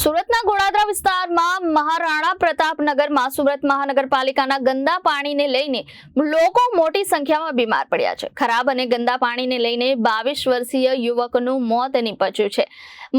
સુરતના ગોળાદરા વિસ્તારમાં મહારાણા પ્રતાપનગરમાં સુરત મહાનગરપાલિકાના ગંદા પાણીને લઈને લોકો મોટી સંખ્યામાં બીમાર પડ્યા છે. ખરાબ અને ગંદા પાણીને લઈને બાવીસ વર્ષીય યુવકનું મોત નીપજ્યું છે.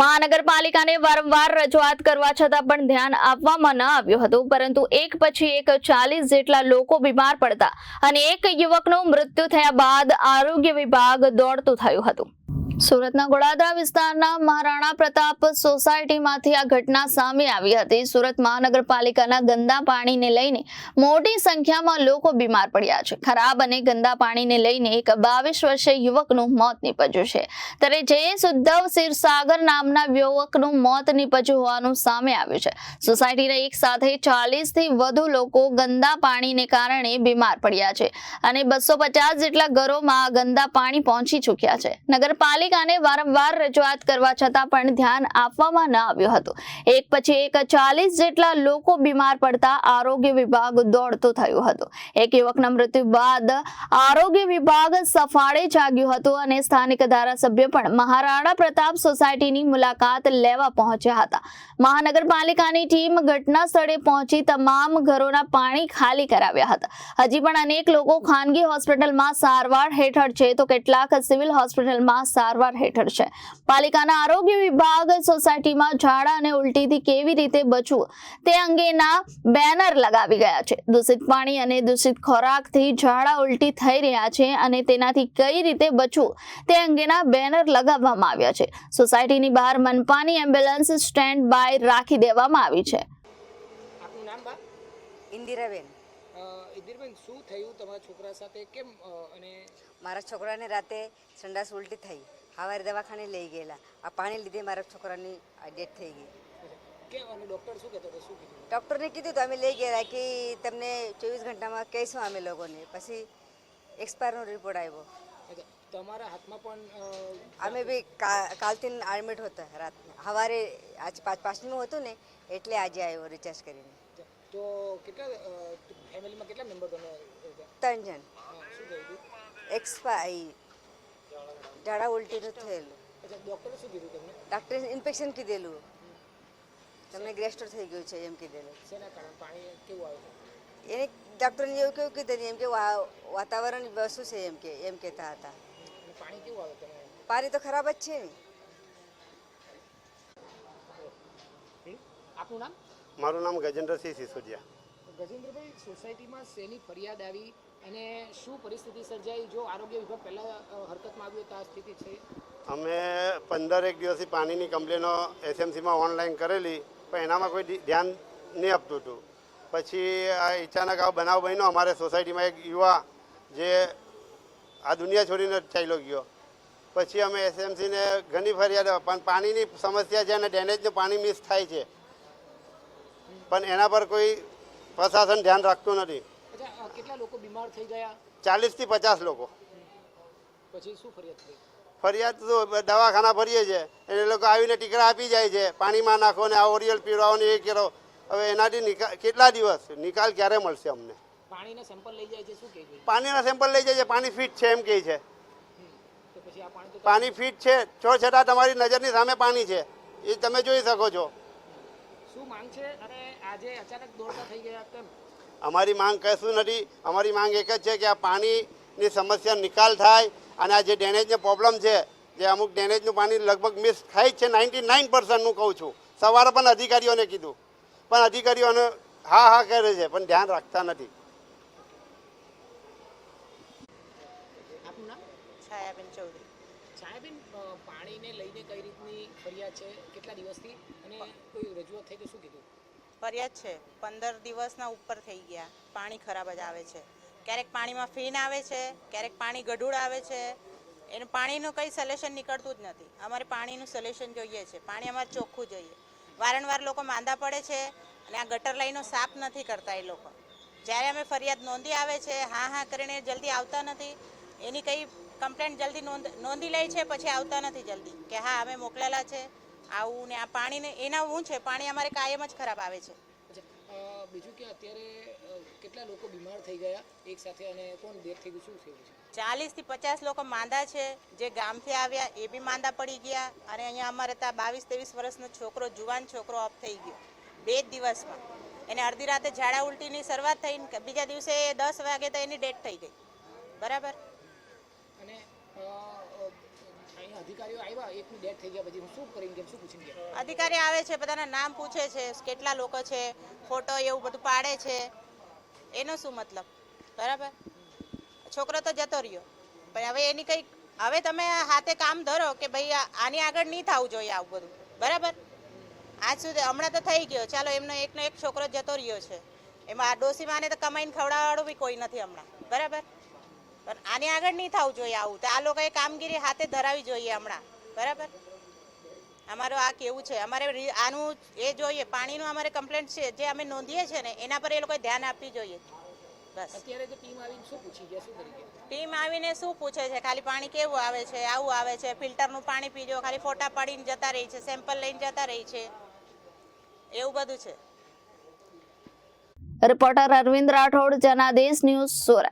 મહાનગરપાલિકાને વારંવાર રજૂઆત કરવા છતાં પણ ધ્યાન આપવામાં ન આવ્યું હતું, પરંતુ એક પછી એક ચાલીસ જેટલા લોકો બીમાર પડતા અને એક યુવકનું મૃત્યુ થયા બાદ આરોગ્ય વિભાગ દોડતું થયું હતું. સુરતના ગોળાદરા વિસ્તારના મહારાણા પ્રતાપ સોસાયટીમાંથી આ ઘટના સામે આવી હતી. સુરત મહાનગરપાલિકાના ગંદા પાણીને લઈને મોટી સંખ્યામાં લોકો બીમાર પડ્યા છે. ખરાબ અને ગંદા પાણીને લઈને એક બાવીસ વર્ષીય યુવકનું મોત નીપજ્યું છે. ત્યારે જયેશ ઉદ્ધવ સિરસાગર નામના યુવકનું મોત નીપજ્યું હોવાનું સામે આવ્યું છે. સોસાયટીના એક સાથે ચાલીસથી વધુ લોકો ગંદા પાણીને કારણે બીમાર પડ્યા છે અને બસો પચાસ જેટલા ઘરોમાં ગંદા પાણી પહોંચી ચૂક્યા છે. નગરપાલિકાને વારંવાર રજૂઆત કરવા છતાં પણ ધ્યાન આપવામાં ન આવ્યું હતું. એક પછી એક ચાલીસ જેટલા લોકો બીમાર પડતા આરોગ્ય વિભાગ દોડતો થયું હતું. એક યુવકના મૃત્યુ બાદ આરોગ્ય વિભાગ સફાળે જાગ્યું હતું અને સ્થાનિક ધારાસભ્ય પણ મહારાણા પ્રતાપ સોસાયટીની મુલાકાત લેવા પહોંચ્યા હતા. મહાનગરપાલિકાની ટીમ ઘટના સ્થળે પહોંચી તમામ ઘરોના પાણી ખાલી કરાવ્યા હતા. હજી પણ અનેક લોકો ખાનગી હોસ્પિટલમાં સારવાર હેઠળ છે તો કેટલાક સિવિલ હોસ્પિટલમાં સારવાર હેઠળ છે. પાલિકાના આરોગ્ય વિભાગ સોસાયટીમાં ઝાડા અને ઉલટીથી કેવી રીતે બચવું તે અંગેના બેનર લગાવી ગયા છે. દૂષિત પાણી અને દૂષિત ખોરાકથી ઝાડા ઉલટી થઈ રહ્યા છે અને તેનાથી કઈ રીતે બચવું તે અંગેના બેનર લગાવવામાં આવ્યા છે. સોસાયટીની બહાર મનપાની એમ્બ્યુલન્સ સ્ટેન્ડ બાય રાખી દેવામાં આવી છે. ઇન્દિરાબેન. ઇન્દિરાબેન શું થયું તમારા છોકરા સાથે? કેમ અને મારા છોકરાને રાતે સંડાસ ઉલટી થઈ. સવારે દવાખાને લઈ ગયેલા. આ પાણી લીધે મારા છોકરાની ડેથ થઈ ગઈ. ડૉક્ટરને કીધું? તો અમે લઈ ગયેલા કે તમને ચોવીસ ઘંટામાં કહીશું અમે લોકોને. પછી એક્સપાયરનો રિપોર્ટ આવ્યો. તમારા હાથમાં પણ અમે બી કાલથી એડમિટ હતા રાતના. સવારે આજ પાંચ પાંચનું હતું ને એટલે આજે આવ્યો રિચાર્જ કરીને. તો કેટલા ફેમિલીમાં કેટલા મેમ્બર તમે ત્રણ જણ. એક્સપાય ઝાડા ઉલટીનું થયેલું. ડોક્ટરે ડૉક્ટરે શું કીધું તમને? ડૉક્ટરે ઇન્ફેક્શન કીધેલું. તમને ગ્રેસ્ટર થઈ ગયું છે એમ કીધેલું. શેના કારણે? પાણી કેવું આવ્યું એને ડૉક્ટરને એવું કેવું કીધું એમ કે વાતાવરણ વસ્તુ છે એમ કે એમ કહેતા હતા. પાણી કેવું આવે પાણી તો ખરાબ જ છે ને. આપનું નામ? મારું નામ ગજેન્દ્રસિંહ સિસોદિયા. ગજેન્દ્રભાઈ સોસાયટીમાં શેની ફરિયાદ આવી? અને શું પરિસ્થિતિ સર્જાઈ? જો આરોગ્ય વિભાગ પહેલાં હરકતમાં આવ્યો તો આ સ્થિતિ છે. અમે પંદર એક દિવસથી પાણીની કમ્પ્લેનો એસએમસીમાં ઓનલાઈન કરેલી, પણ એનામાં કોઈ ધ્યાન નહીં આપતું હતું. પછી આ અચાનક આ બનાવ બન્યો. અમારે સોસાયટીમાં એક યુવા જે આ દુનિયા છોડીને ચાલ્યો ગયો. પછી અમે એસએમસીને ઘણી ફરિયાદ પણ પાણીની સમસ્યા છે અને ડેનેજનું પાણી મિસ થાય છે. પણ એના પર કોઈ પ્રશાસન ધ્યાન રાખતું નથી. અચ્છા કેટલા લોકો બીમાર થઈ ગયા? ચાલીસથી પચાસ લોકો. પછી શું ફરિયાદ થઈ? ફરિયાદ તો દવાખાના ભરીએ છે એટલે લોકો આવીને ટીકરા આપી જાય છે. પાણીમાં નાખો ને આ ઓરિયલ પીવડાવો ને એ કરો. હવે એનાથી નિકાલ કેટલા દિવસ? નિકાલ ક્યારે મળશે અમને? પાણીના સેમ્પલ લઈ જાય છે શું કહે છે? પાણીના સેમ્પલ લઈ જાય છે. પાણી ફિટ છે એમ કહે છે. પાણી ફિટ છે. છો છતાં તમારી નજરની સામે પાણી છે. એ તમે જોઈ શકો છો. શું માંગ છે? અને આજે અચાનક દોડતા થઈ ગયા કેમ? અમારી માંગ કશું નથી. અમારી માંગ એક જ છે કે આ પાણીની સમસ્યા નિકાલ થાય અને આ જે ડેનેજનો પ્રોબ્લેમ છે જે અમુક ડેનેજનું પાણી લગભગ મિસ થાય જ છે નાઇન્ટી નાઇન પર્સન્ટનું કહું છું. સવારે પણ અધિકારીઓને કીધું. પણ અધિકારીઓને હા હા કરે છે પણ ધ્યાન રાખતા નથી. છાયાબેન ચૌધરી. છાયાબેન પાણીને લઈને કઈ રીતની ફરિયાદ છે? કેટલા દિવસથી? અને કોઈ રજૂઆત થઈ તો શું કીધું? ફરિયાદ છે. પંદર દિવસના ઉપર થઈ ગયા. પાણી ખરાબ જ આવે છે. ક્યારેક પાણીમાં ફીન આવે છે, ક્યારેક પાણી ગઢુળ આવે છે. એનું પાણીનું કંઈ સોલ્યુશન નીકળતું જ નથી. અમારે પાણીનું સોલ્યુશન જોઈએ છે. પાણી અમારે ચોખ્ખું જોઈએ. વારંવાર લોકો માંદા પડે છે અને આ ગટર લાઈનો સાફ નથી કરતા એ લોકો. જ્યારે અમે ફરિયાદ નોંધી આવે છે, હા હા કરીને જલ્દી આવતા નથી, એની કંઈ કમ્પ્લેન્ટ જલ્દી નોંધ, નોંધી લે છે, પછી આવતા નથી જલ્દી. કે હા, અમે મોકલેલા છે. આવું ને આ પાણીને એના શું છે પાણી અમારે કાયમ જ ખરાબ આવે છે. બીજું કે અત્યારે કેટલા લોકો બીમાર થઈ ગયા એક સાથે અને કોણ દેર થઈ ગયું શું થયું છે? ચાલીસથી પચાસ લોકો માંદા છે જે ગામથી આવ્યા એ બી માંદા પડી ગયા અને અહીંયા અમારે ત્યાં બાવીસ ત્રેવીસ વર્ષનો છોકરો જુવાન છોકરો ઓફ થઈ ગયો બે જ દિવસમાં. એને અડધી રાતે ઝાડા ઉલટીની શરૂઆત થઈ બીજા દિવસે દસ વાગે તો એની ડેથ થઈ ગઈ. બરાબર અને અ, અ, અહીંયા અધિકારી આવે છે, બધાના નામ પૂછે છે, કેટલા લોકો છે, ફોટો એવું બધું પાડે છે. એનો શું મતલબ? બરાબર? છોકરો તો જતો રહ્યો. પણ હવે એની કંઈક, હવે તમે હાથે કામ ધરો કે ભાઈ આની આગળ નહીં થવું જોઈએ આવું બધું. બરાબર? આજ સુધી, હમણાં તો થઈ ગયો. ચાલો, એમનો એકનો એક છોકરો જતો રહ્યો છે. એમાં આ ડોસીમાને તો કમાઈને ખવડાવવાળું બી કોઈ નથી હમણાં. બરાબર? પણ આની આગળ નહીં થવું જોઈએ આવું. તો આ લોકોએ કામગીરી હાથે ધરાવી જોઈએ હમણાં. બરાબર? અમારું આ કેવું છે? અમારે આનું એ જોઈએ પાણીનું અમારે કમ્પ્લેન્ટ છે જે અમે નોંધીએ છીએ ને એના પર એ લોકોએ ધ્યાન આપવી જોઈએ. બસ. અત્યારે જે ટીમ આવીને શું પૂછી ગયા શું કરી ટીમ આવીને શું પૂછે છે? ખાલી પાણી કેવું આવે છે? આવું આવે છે? ફિલ્ટરનું પાણી પીજો? ખાલી ફોટા પાડીને જતા રહી છે? સેમ્પલ લઈને જતા રહી છે? એવું બધું છે. Reporter Arvind Rathod Janadesh news Surat.